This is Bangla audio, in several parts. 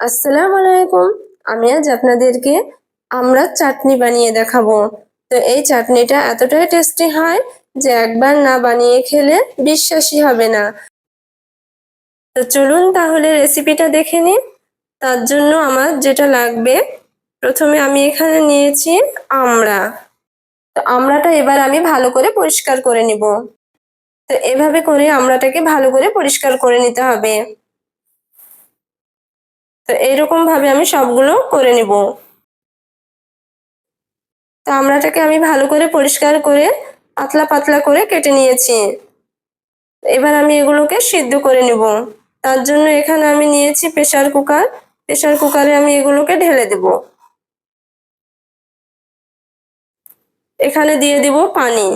আসসালামু আলাইকুম। আমি আজ আপনাদেরকে আমরা চাটনি বানিয়ে দেখাবো। তো এই চাটনিটা এতটাই টেস্টি হয় যে একবার না বানিয়ে খেলে বিশ্বাসই হবে না। তো চলুন তাহলে রেসিপিটা দেখে নিন তার জন্য আমার যেটা লাগবে, প্রথমে আমি এখানে নিয়েছি আমড়া। তো আমড়াটা এবার আমি ভালো করে পরিষ্কার করে নিব। তো এভাবে করে আমড়াটাকে ভালো করে পরিষ্কার করে নিতে হবে। তো এইরকম ভাবে আমি সবগুলো করে নিব। তো আমড়াটাকে আমি ভালো করে পরিষ্কার করে পাতলা পাতলা করে কেটে নিয়েছি। এবার আমি এগুলোকে সিদ্ধ করে নিব। তার জন্য এখানে আমি নিয়েছি প্রেসার কুকার। প্রেসার কুকারে আমি এগুলোকে ঢেলে দেব। এখানে দিয়ে দিব পানি।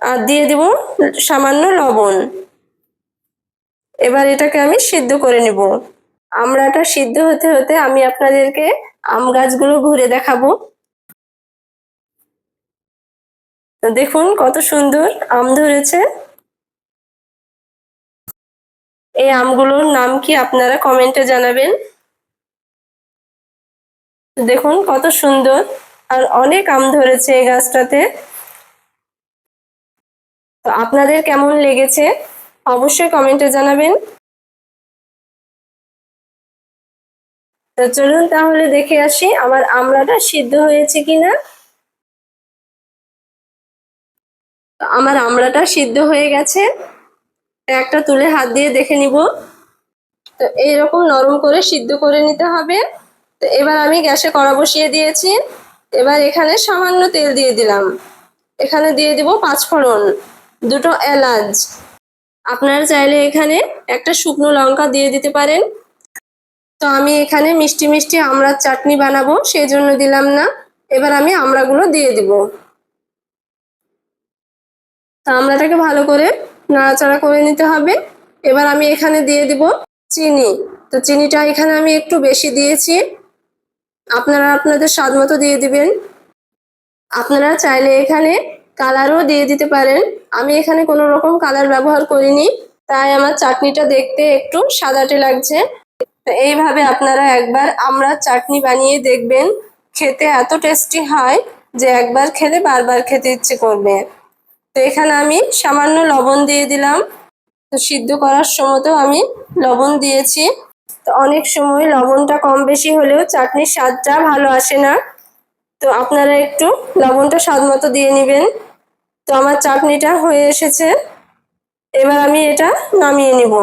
আর দিয়ে দিব সামান্য লবণ। এবার এটাকে আমি সিদ্ধ করে নিব। আমড়াটা সিদ্ধ হতে হতে আমি আপনাদেরকে আম গাছগুলো ঘুরে দেখাবো। দেখুন কত সুন্দর আম ধরেছে। এই আমগুলোর নাম কি আপনারা কমেন্টে জানাবেন। দেখুন কত সুন্দর আর অনেক আম ধরেছে এই গাছটাতে। তো আপনাদের কেমন লেগেছে? অবশ্যই কমেন্টে জানাবেন। তো চলুন তাহলে দেখে আসি আমার আমড়াটা সিদ্ধ হয়েছে কিনা। আমার আমড়াটা সিদ্ধ হয়ে গেছে। একটা তুলে হাত দিয়ে দেখে নিব। তো এইরকম নরম করে সিদ্ধ করে নিতে হবে। তো এবার আমি গ্যাসে কড়া বসিয়ে দিয়েছি। এবার এখানে সামান্য তেল দিয়ে দিলাম। এখানে দিয়ে দিব পাঁচফোড়ন, দুটো এলাচ আপনারা চাইলে এখানে একটা শুকনো লঙ্কা দিয়ে দিতে পারেন। তো আমি এখানে মিষ্টি মিষ্টি আমড়ার চাটনি বানাবো সেই জন্য দিলাম না। এবার আমি আমড়াগুলো দিয়ে দিব। তো আমড়াটাকে ভালো করে নাড়াচাড়া করে নিতে হবে। এবার আমি এখানে দিয়ে দিব চিনি। তো চিনিটা এখানে আমি একটু বেশি দিয়েছি। আপনারা আপনাদের স্বাদ মতো দিয়ে দিবেন। আপনারা চাইলে এখানে কালারও দিয়ে দিতে পারেন। আমি এখানে কোনো রকম কালার ব্যবহার করিনি, তাই আমার চাটনিটা দেখতে একটু সাদাটে লাগছে। এইভাবে আপনারা একবার আমরা চাটনি বানিয়ে দেখবেন। খেতে এত টেস্টি হয় যে একবার খেলে বারবার খেতে ইচ্ছে করবে। তো এখানে আমি সামান্য লবণ দিয়ে দিলাম। তো সিদ্ধ করার সময়তেও আমি লবণ দিয়েছি। তো অনেক সময় লবণটা কম বেশি হলেও চাটনির স্বাদটা ভালো আসে না। তো আপনারা একটু লবণটা স্বাদ মতো দিয়ে নেবেন। তো আমার চাটনিটা হয়ে এসেছে। এবার আমি এটা নামিয়ে নিব।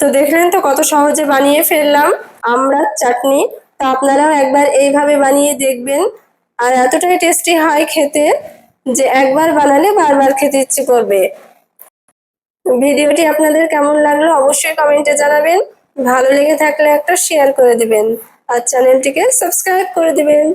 তো দেখলেন তো কত সহজে বানিয়ে ফেললাম আমরা চাটনি। তো আপনারাও একবার এইভাবে বানিয়ে দেখবেন। আর এতটাই টেস্টি হয় খেতে যে একবার বানালে বারবার খেতে ইচ্ছে করবে। ভিডিওটি আপনাদের কেমন লাগল অবশ্যই কমেন্টে জানাবেন। ভালো লেগে থাকলে একটা শেয়ার করে দিবেন। আর চ্যানেলটিকে সাবস্ক্রাইব করে দিবেন।